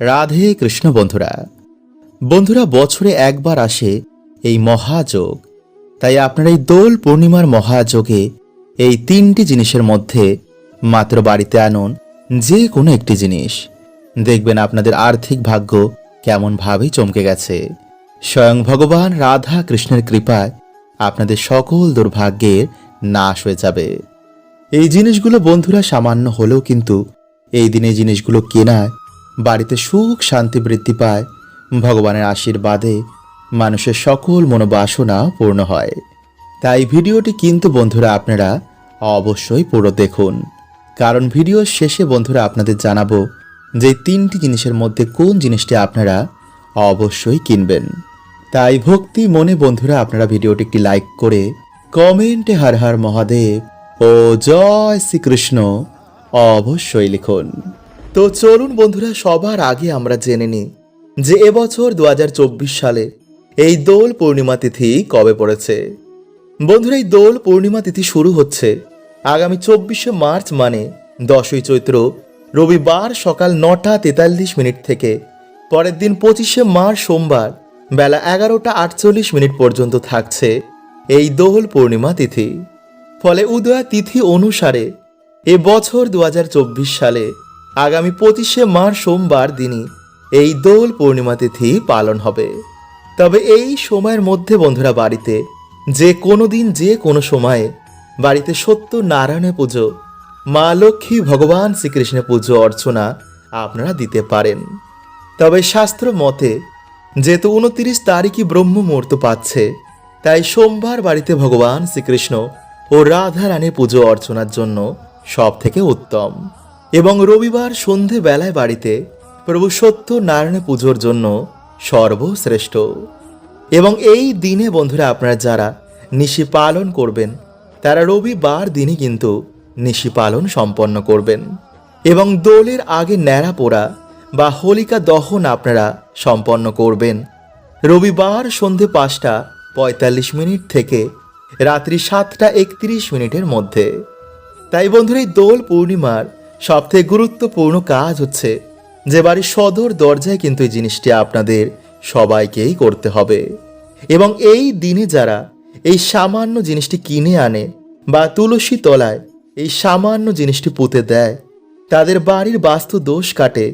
রাধে কৃষ্ণ বন্ধুরা বন্ধুরা, বছরে একবার আসে এই মহাযোগ। তাই আপনার এই দোল পূর্ণিমার মহাযোগে এই তিনটি জিনিসের মধ্যে মাত্র বাড়িতে আনুন, যে কোনো একটি জিনিস। দেখবেন আপনাদের আর্থিক ভাগ্য কেমনভাবেই চমকে গেছে। স্বয়ং ভগবান রাধা কৃষ্ণের কৃপায় আপনাদের সকল দুর্ভাগ্যের নাশ হয়ে যাবে। এই জিনিসগুলো বন্ধুরা সামান্য হলেও কিন্তু এই দিনে জিনিসগুলো কেনায় বাড়িতে সুখ, শান্তি, বৃদ্ধি পায়। ভগবানের আশীর্বাদে মানুষের সকল মনোবাসনা পূর্ণ হয়। তাই ভিডিওটি কিন্তু বন্ধুরা আপনারা অবশ্যই পুরো দেখুন। কারণ ভিডিওর শেষে বন্ধুরা আপনাদের জানাব যে তিনটি জিনিসের মধ্যে কোন জিনিসটি আপনারা অবশ্যই কিনবেন। তাই ভক্তি মনে বন্ধুরা আপনারা ভিডিওটি একটি লাইক করে কমেন্টে হর হর মহাদেব ও জয় শ্রীকৃষ্ণ অবশ্যই লিখুন। তো চলুন বন্ধুরা, সবার আগে আমরা জেনে নিই যে এবছর দু হাজার চব্বিশ সালে এই দোল পূর্ণিমা তিথি কবে পড়েছে। বন্ধুরা, এই দোল পূর্ণিমা তিথি শুরু হচ্ছে আগামী চব্বিশে মার্চ মানে দশই চৈত্র রবিবার সকাল নটা তেতাল্লিশ মিনিট থেকে। পরের দিন পঁচিশে মার্চ সোমবার বেলা এগারোটা আটচল্লিশ মিনিট পর্যন্ত থাকছে এই দোল পূর্ণিমা তিথি। ফলে উদয়া তিথি অনুসারে এ বছর দু হাজার চব্বিশ সালে আগামী পঁচিশে মার্চ সোমবার দিনই এই দোল পূর্ণিমা তিথি পালন হবে। তবে এই সময়ের মধ্যে বন্ধুরা বাড়িতে যে কোনো দিন যে কোনো সময়ে বাড়িতে সত্য নারায়ণের পুজো, মা লক্ষ্মী ভগবান শ্রীকৃষ্ণের পুজো অর্চনা আপনারা দিতে পারেন। তবে শাস্ত্র মতে যেহেতু উনত্রিশ তারিখই ব্রহ্ম মুহূর্ত পাচ্ছে, তাই সোমবার বাড়িতে ভগবান শ্রীকৃষ্ণ ও রাধা রানীর পুজো অর্চনার জন্য সব থেকে উত্তম। এবং রবিবার সন্ধে বেলায় বাড়িতে প্রভু সত্য নারায়ণ পুজোর জন্য সর্বশ্রেষ্ঠ। এবং এই দিনে বন্ধুরা আপনারা যারা নিশি পালন করবেন, তারা রবিবার দিনই কিন্তু নিশি পালন সম্পন্ন করবেন। এবং দোলের আগে ন্যাড়া পোড়া বা হোলিকা দহন আপনারা সম্পন্ন করবেন। রবিবার সন্ধে পাঁচটা পঁয়তাল্লিশ মিনিট থেকে রাত্রি সাতটা একত্রিশ মিনিটের মধ্যে। তাই বন্ধুরা, এই দোল পূর্ণিমার সবথেকে গুরুত্বপূর্ণ কাজ হচ্ছে যে বাড়ির সদর দরজায় কিন্তু এই জিনিসটি আপনাদের সবাইকেই করতে হবে। এবং এই দিনে যারা এই সামান্য জিনিসটি কিনে আনে বা তুলসী তলায় এই সামান্য জিনিসটি পুঁতে দেয়, তাদের বাড়ির বাস্তু দোষ কাটে,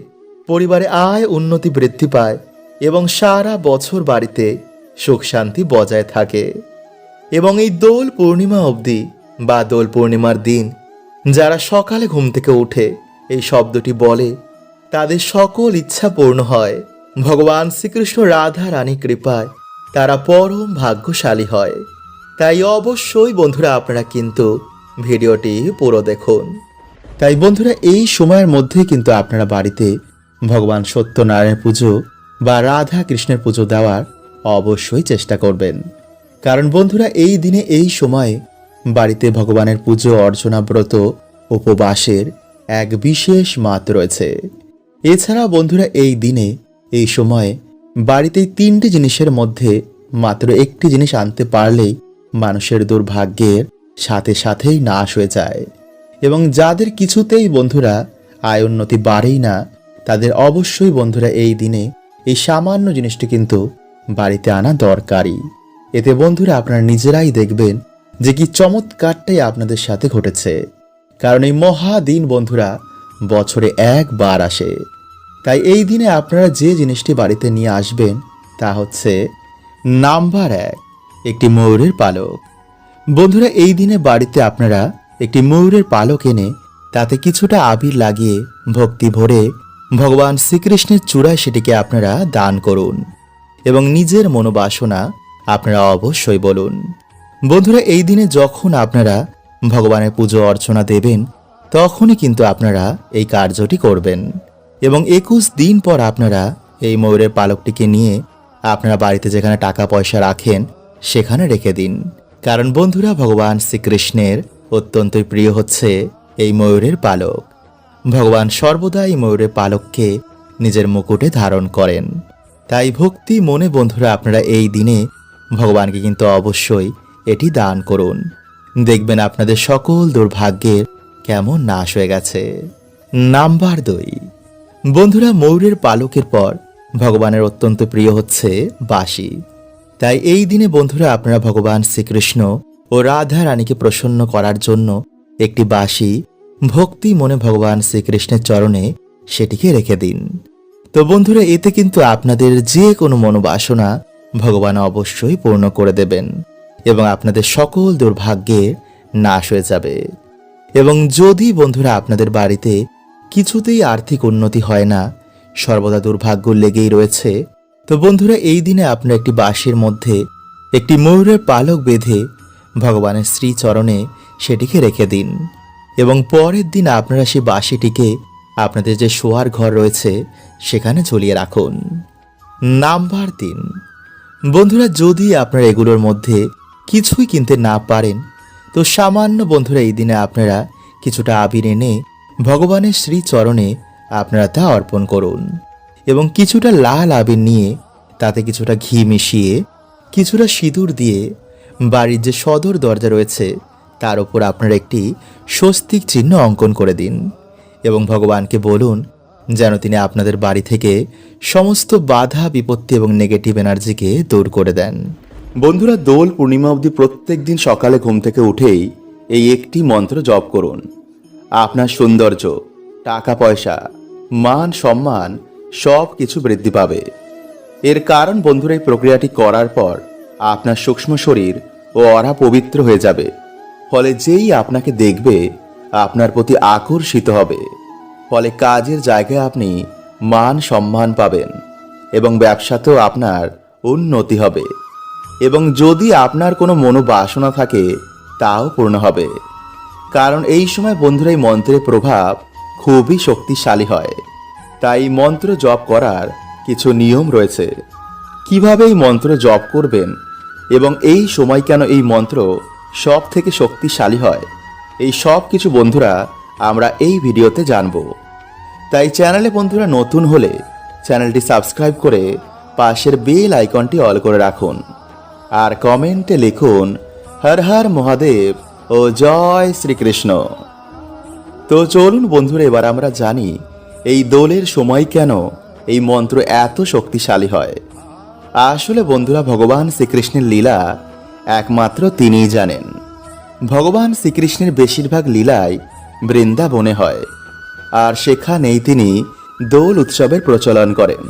পরিবারে আয় উন্নতি বৃদ্ধি পায় এবং সারা বছর বাড়িতে সুখ শান্তি বজায় থাকে। এবং এই দোল পূর্ণিমা অবধি বা দোল পূর্ণিমার দিন যারা সকালে ঘুম থেকে উঠে এই শব্দটি বলে, তাদের সকল ইচ্ছা পূর্ণ হয়। ভগবান শ্রীকৃষ্ণ রাধা রানী কৃপায় তারা পরম ভাগ্যশালী হয়। তাই অবশ্যই বন্ধুরা আপনারা কিন্তু ভিডিওটি পুরো দেখুন। তাই বন্ধুরা, এই সময়ের মধ্যে কিন্তু আপনারা বাড়িতে ভগবান সত্যনারায়ণ পুজো বা রাধা কৃষ্ণের পুজো দেওয়ার অবশ্যই চেষ্টা করবেন। কারণ বন্ধুরা, এই দিনে, এই সময়ে বাড়িতে ভগবানের পুজো, অর্চনা, ব্রত, উপবাসের এক বিশেষ মাত রয়েছে। এছাড়া বন্ধুরা, এই দিনে, এই সময়ে বাড়িতে তিনটি জিনিসের মধ্যে মাত্র একটি জিনিস আনতে পারলেই মানুষের দুর্ভাগ্যের সাথে সাথেই নাশ হয়ে যায়। এবং যাদের কিছুতেই বন্ধুরা আয় উন্নতি বাড়েই না, তাদের অবশ্যই বন্ধুরা এই দিনে এই সামান্য জিনিসটি কিন্তু বাড়িতে আনা দরকারি এতে বন্ধুরা আপনারা নিজেরাই দেখবেন যে কি চমৎকারটাই আপনাদের সাথে ঘটেছে। কারণ এই মহা দিন বন্ধুরা, বছরে একবার আসে। তাই এই দিনে আপনারা যে জিনিসটি বাড়িতে নিয়ে আসবেন, তা হচ্ছে নাম্বার এক, একটি ময়ূরের পালক। বন্ধুরা, এই দিনে বাড়িতে আপনারা একটি ময়ূরের পালক এনে, তাতে কিছুটা আবির লাগিয়ে, ভক্তি ভরে, ভগবান শ্রীকৃষ্ণের চূড়ায় সেটিকে আপনারা দান করুন এবং নিজের মনোবাসনা আপনারা অবশ্যই বলুন। বন্ধুরা, এই দিনে যখন আপনারা ভগবানের পুজো অর্চনা দেবেন, তখনই কিন্তু আপনারা এই কার্যটি করবেন। এবং একুশ দিন পর আপনারা এই ময়ূরের পালকটিকে নিয়ে আপনারা বাড়িতে যেখানে টাকা পয়সা রাখেন, সেখানে রেখে দিন। কারণ বন্ধুরা, ভগবান শ্রীকৃষ্ণের অত্যন্তই প্রিয় হচ্ছে এই ময়ূরের পালক। ভগবান সর্বদা এই ময়ূরের পালককে নিজের মুকুটে ধারণ করেন। তাই ভক্তি মনে বন্ধুরা, আপনারা এই দিনে ভগবানকে কিন্তু অবশ্যই এটি দান করুন। দেখবেন আপনাদের সকল দুর্ভাগ্যের কেমন নাশ হয়ে গেছে। নাম্বার দুই। বন্ধুরা, ময়ূরের পালকের পর ভগবানের অত্যন্ত প্রিয় হচ্ছে বাসি তাই এই দিনে বন্ধুরা, আপনারা ভগবান শ্রীকৃষ্ণ ও রাধা রানীকে প্রসন্ন করার জন্য একটি বাঁশি ভক্তি মনে ভগবান শ্রীকৃষ্ণের চরণে সেটিকে রেখে দিন। তো বন্ধুরা, এতে কিন্তু আপনাদের যে কোনো মনোবাসনা ভগবান অবশ্যই পূর্ণ করে দেবেন। এবং আপনাদের সকল দুর্ভাগ্যের নাশ হয়ে যাবে। এবং যদি বন্ধুরা আপনাদের বাড়িতে কিছুতেই আর্থিক উন্নতি হয় না, সর্বদা দুর্ভাগ্য লেগেই রয়েছে, তো বন্ধুরা এই দিনে আপনার একটি বাঁশির মধ্যে একটি ময়ূরের পালক বেঁধে ভগবানের শ্রীচরণে সেটিকে রেখে দিন। এবং পরের দিন আপনারা সেই বাঁশিটিকে আপনাদের যে শোয়ার ঘর রয়েছে, সেখানে ঝুলিয়ে রাখুন। নাম্বার তিন। বন্ধুরা যদি আপনারা এগুলোর মধ্যে কিছুই কিনতে না পারেন। তো সামান্য বন্ধুরা, এই দিনে আপনারা কিছুটা আবির এনে ভগবানের শ্রীচরণে আপনারা তা অর্পণ করুন এবং কিছুটা লাল আবির নিয়ে তাতে কিছুটা ঘি মিশিয়ে, কিছুটা সিঁদুর দিয়ে বাড়ির যে সদর দরজা রয়েছে, তার উপর আপনারা একটি স্বস্তিক চিহ্ন অঙ্কন করে দিন এবং ভগবানকে বলুন যেন তিনি আপনাদের বাড়ি থেকে সমস্ত বাধা, বিপত্তি এবং নেগেটিভ এনার্জিকে দূর করে দেন। বন্ধুরা, দোল পূর্ণিমা অবধি প্রত্যেক দিন সকালে ঘুম থেকে উঠেই এই একটি মন্ত্র জপ করুন। আপনার সৌন্দর্য, টাকা পয়সা, মান সম্মান সব কিছু বৃদ্ধি পাবে। এর কারণ বন্ধুরা, এই প্রক্রিয়াটি করার পর আপনার সূক্ষ্ম শরীর ও অরা পবিত্র হয়ে যাবে। ফলে যেই আপনাকে দেখবে, আপনার প্রতি আকর্ষিত হবে। ফলে কাজের জায়গায় আপনি মান সম্মান পাবেন এবং ব্যবসাতেও আপনার উন্নতি হবে। এবং যদি আপনার কোনো মনোবাসনা থাকে, তাও পূর্ণ হবে। কারণ এই সময় বন্ধুরা এই মন্ত্রের প্রভাব খুবই শক্তিশালী হয়। তাই মন্ত্র জপ করার কিছু নিয়ম রয়েছে। কীভাবে এই মন্ত্র জপ করবেন এবং এই সময় কেন এই মন্ত্র সব থেকে শক্তিশালী হয়, এই সব কিছু বন্ধুরা আমরা এই ভিডিওতে জানব। তাই চ্যানেলে বন্ধুরা নতুন হলে চ্যানেলটি সাবস্ক্রাইব করে পাশের বেল আইকনটি অল করে রাখুন। আর কমেন্টে লিখুন, হর হর মহাদেব ও জয় শ্রীকৃষ্ণ। তো চলুন বন্ধুরা, এবার আমরা জানি এই দোলের সময় কেন এই মন্ত্র এত শক্তিশালী হয়। আসলে বন্ধুরা, ভগবান শ্রীকৃষ্ণের লীলা একমাত্র তিনিই জানেন। ভগবান শ্রীকৃষ্ণের বেশিরভাগ লীলাই বৃন্দাবনে হয়, আর সেখানেই তিনি দোল উৎসবের প্রচলন করেন।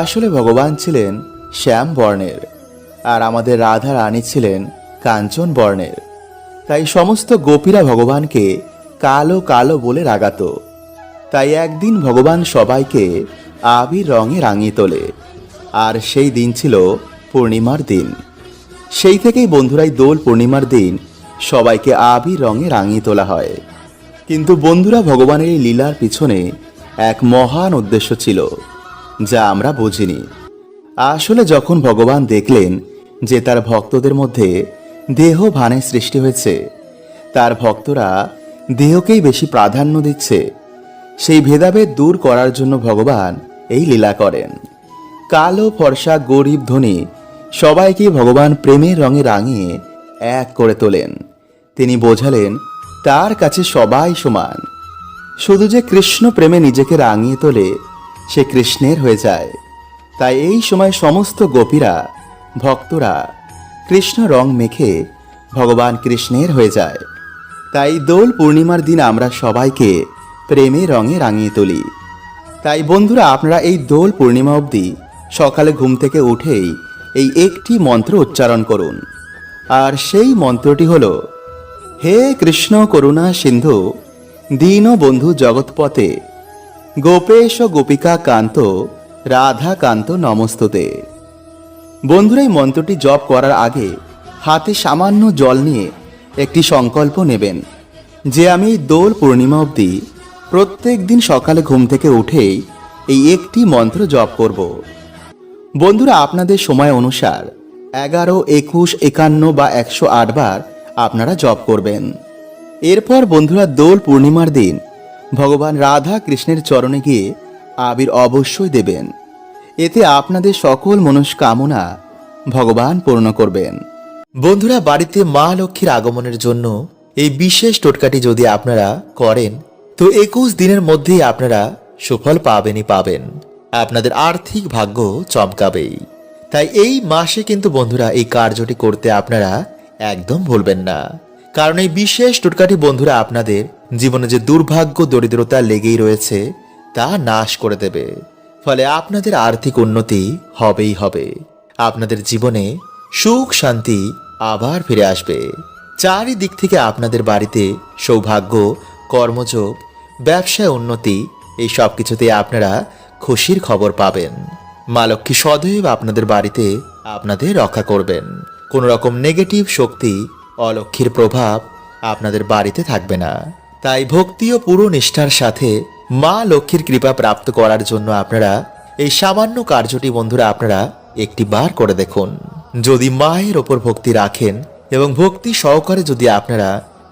আসলে ভগবান ছিলেন শ্যাম বর্ণের আর আমাদের রাধা রানী ছিলেন কাঞ্চন বর্ণের। তাই সমস্ত গোপীরা ভগবানকে কালো কালো বলে রাগাত। তাই একদিন ভগবান সবাইকে আবির রঙে রাঙিয়ে তোলে। আর সেই দিন ছিল পূর্ণিমার দিন। সেই থেকেই বন্ধুরাই দোল পূর্ণিমার দিন সবাইকে আবির রঙে রাঙিয়ে তোলা হয়। কিন্তু বন্ধুরা ভগবানের এই লীলার পিছনে এক মহান উদ্দেশ্য ছিল, যা আমরা বুঝিনি। আসলে যখন ভগবান দেখলেন যে তার ভক্তদের মধ্যে দেহ ভানের সৃষ্টি হয়েছে, তার ভক্তরা দেহকেই বেশি প্রাধান্য দিচ্ছে। সেই ভেদাভেদ দূর করার জন্য ভগবান এই লীলা করেন। কালো, ফর্সা, গরিব, ধনী সবাইকে ভগবান প্রেমের রঙে রাঙিয়ে এক করে তোলেন। তিনি বোঝালেন, তার কাছে সবাই সমান। শুধু যে কৃষ্ণ প্রেমে নিজেকে রাঙিয়ে তোলে, সে কৃষ্ণের হয়ে যায়। তাই এই সময় সমস্ত গোপীরা ভক্তরা কৃষ্ণ রং মেখে ভগবান কৃষ্ণের হয়ে যায়। তাই দোল পূর্ণিমার দিন আমরা সবাইকে প্রেমে রঙে রাঙিয়ে তুলি। তাই বন্ধুরা, আপনারা এই দোল পূর্ণিমা অবধি সকালে ঘুম থেকে উঠেই এই একটি মন্ত্র উচ্চারণ করুন। আর সেই মন্ত্রটি হল, হে কৃষ্ণ করুণা সিন্ধু, দীন বন্ধু জগৎপথে, গোপেশ গোপিকা কান্ত, রাধা কান্ত নমস্তুতে। বন্ধুরা এই মন্ত্রটি জপ করার আগে হাতে সামান্য জল নিয়ে একটি সংকল্প নেবেন যে আমি দোল পূর্ণিমা অবধি প্রত্যেক দিন সকালে ঘুম থেকে উঠেই এই একটি মন্ত্র জপ করব। বন্ধুরা, আপনাদের সময় অনুসার এগারো, একুশ, একান্ন বা একশো বার আপনারা জপ করবেন। এরপর বন্ধুরা, দোল পূর্ণিমার দিন ভগবান রাধা কৃষ্ণের চরণে গিয়ে আবির অবশ্যই দেবেন। এতে আপনাদের সকল মনস্কামনা ভগবান পূর্ণ করবেন। বন্ধুরা, বাড়িতে মা লক্ষ্মীর আগমনের জন্য এই বিশেষ টোটকাটি যদি আপনারা করেন, তো একুশ দিনের মধ্যেই আপনারা সুফল পাবেনই পাবেন। আপনাদের আর্থিক ভাগ্য চমকাবেই। তাই এই মাসে কিন্তু বন্ধুরা, এই কার্যটি করতে আপনারা একদম ভুলবেন না। কারণ এই বিশেষ টোটকাটি বন্ধুরা আপনাদের জীবনে যে দুর্ভাগ্য, দরিদ্রতা লেগেই রয়েছে, তা নাশ করে দেবে। ফলে আপনাদের আর্থিক উন্নতি হবেই হবে। আপনাদের জীবনে সুখ, শান্তি আবার ফিরে আসবে। চারিদিক থেকে আপনাদের বাড়িতে সৌভাগ্য, কর্মযোগ, ব্যবসায় উন্নতি, এই সব কিছুতে আপনারা খুশির খবর পাবেন। মা লক্ষ্মী সদৈব আপনাদের বাড়িতে আপনাদের রক্ষা করবেন। কোনো রকম নেগেটিভ শক্তি অলক্ষীর প্রভাব আপনাদের বাড়িতে থাকবে না। তাই ভক্তি ও পুরো নিষ্ঠার সাথে মা লক্ষ্মীর কৃপা প্রাপ্ত করার জন্য আপনারা এই সামান্য কার্যটি বন্ধুরা আপনারা একটি বার করে দেখুন। যদি মায়ের ওপর ভক্তি রাখেন এবং ভক্তি সহকারে যদি আপনারা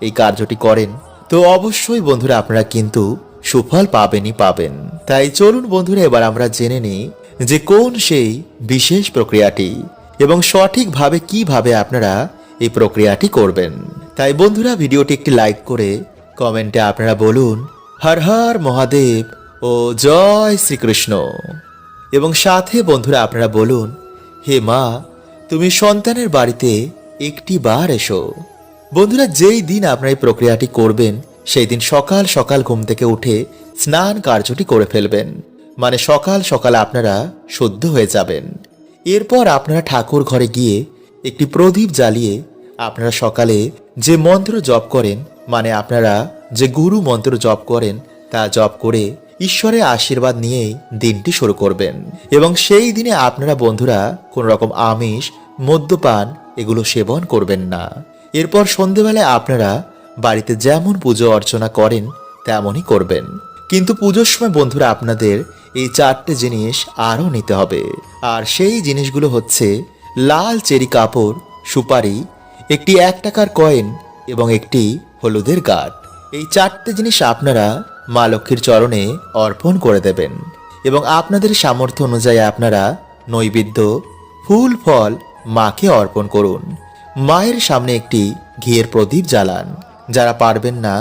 এই কার্যটি করেন, তো অবশ্যই বন্ধুরা আপনারা কিন্তু সুফল পাবেনই পাবেন। তাই চলুন বন্ধুরা, এবার আমরা জেনে নিই যে কোন সেই বিশেষ প্রক্রিয়াটি এবং সঠিকভাবে কীভাবে আপনারা এই প্রক্রিয়াটি করবেন। তাই বন্ধুরা, ভিডিওটি একটি লাইক করে কমেন্টে আপনারা বলুন হর হর মহাদেব ও জয় শ্রীকৃষ্ণ। এবং সাথে বন্ধুরা আপনারা বলুন, হে মা, তুমি সন্তানের বাড়িতে একটি বার এসো। বন্ধুরা, যেই দিন আপনারা এই প্রক্রিয়াটি করবেন, সেই দিন সকাল সকাল ঘুম থেকে উঠে স্নান কার্যটি করে ফেলবেন। মানে সকাল সকাল আপনারা শুদ্ধ হয়ে যাবেন। এরপর আপনারা ঠাকুর ঘরে গিয়ে একটি প্রদীপ জ্বালিয়ে আপনারা সকালে যে মন্ত্র জপ করেন মানে আপনারা যে গুরু মন্ত্র জপ করেন, তা জপ করে ঈশ্বরের আশীর্বাদ নিয়েই দিনটি শুরু করবেন। এবং সেই দিনে আপনারা বন্ধুরা কোনো রকম আমিষ, মদ্যপান এগুলো সেবন করবেন না। এরপর সন্ধেবেলায় আপনারা বাড়িতে যেমন পুজো অর্চনা করেন, তেমনই করবেন। কিন্তু পুজোর সময় বন্ধুরা আপনাদের এই চারটে জিনিস আরও নিতে হবে। আর সেই জিনিসগুলো হচ্ছে লাল চেরি কাপড়, সুপারি, একটি এক টাকার কয়েন এবং একটি হলুদের গাঁট। এই চারটে জিনিস আপনারা মা লক্ষ্মীর চরণে অর্পণ করে দেবেন এবং আপনাদের সামর্থ্য অনুযায়ী আপনারা নৈবেদ্য, ফুল, ফল মাকে অর্পণ করুন। মায়ের সামনে একটি ঘিয়ের প্রদীপ জ্বালান। যারা পারবেন না,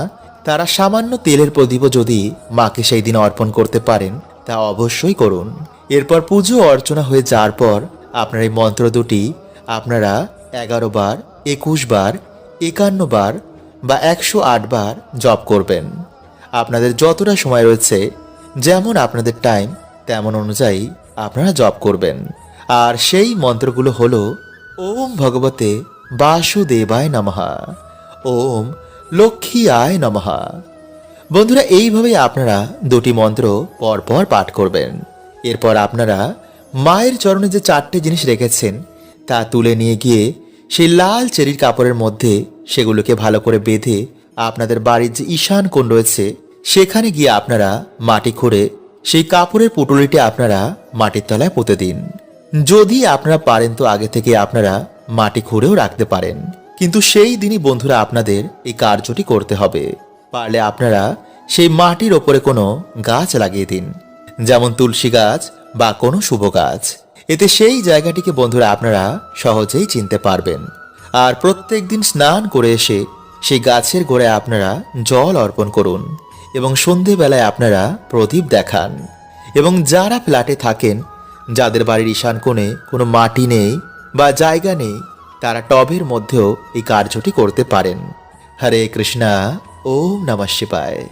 তারা সামান্য তেলের প্রদীপও যদি মাকে সেই দিন অর্পণ করতে পারেন, তা অবশ্যই করুন। এরপর পুজো অর্চনা হয়ে যাওয়ার পর আপনার এই মন্ত্র দুটি আপনারা এগারো বার, একুশ বার, একান্ন বার বা একশো আট বার জপ করবেন। আপনাদের যতটা সময় রয়েছে, যেমন আপনাদের টাইম তেমন অনুযায়ী আপনারা জব করবেন। আর সেই মন্ত্রগুলো হলো, ওম ভগবতে বাসুদেবায় নমহা ওম লক্ষ্মী আয় নমহা বন্ধুরা, এইভাবেই আপনারা দুটি মন্ত্র পরপর পাঠ করবেন। এরপর আপনারা মায়ের চরণে যে চারটে জিনিস রেখেছেন, তা তুলে নিয়ে গিয়ে সেই লাল চেরির কাপড়ের মধ্যে সেগুলোকে ভালো করে বেঁধে আপনাদের বাড়ির যে ঈশান কোণ রয়েছে, সেখানে গিয়ে আপনারা মাটি খুঁড়ে সেই কাপড়ের পুটুলিটি আপনারা মাটির তলায় পুঁতে দিন। যদি আপনারা পারেন তো আগে থেকে আপনারা মাটি খুঁড়েও রাখতে পারেন। কিন্তু সেই দিনই বন্ধুরা আপনাদের এই কার্যটি করতে হবে। পারলে আপনারা সেই মাটির ওপরে কোনো গাছ লাগিয়ে দিন, যেমন তুলসী গাছ বা কোনো শুভ গাছ। এতে সেই জায়গাটিকে বন্ধুরা আপনারা সহজেই চিনতে পারবেন। আর প্রত্যেক দিন স্নান করে এসে সেই গাছের গোড়ায় আপনারা জল অর্পণ করুন এবং সন্ধেবেলায় আপনারা প্রদীপ দেখান। এবং যারা ফ্ল্যাটে থাকেন, যাদের বাড়ির ঈশান কোণে কোনো মাটি নেই বা জায়গা নেই, তারা টবের মধ্যেও এই কার্যটি করতে পারেন। হরে কৃষ্ণা, ওম নমঃ শিবায়।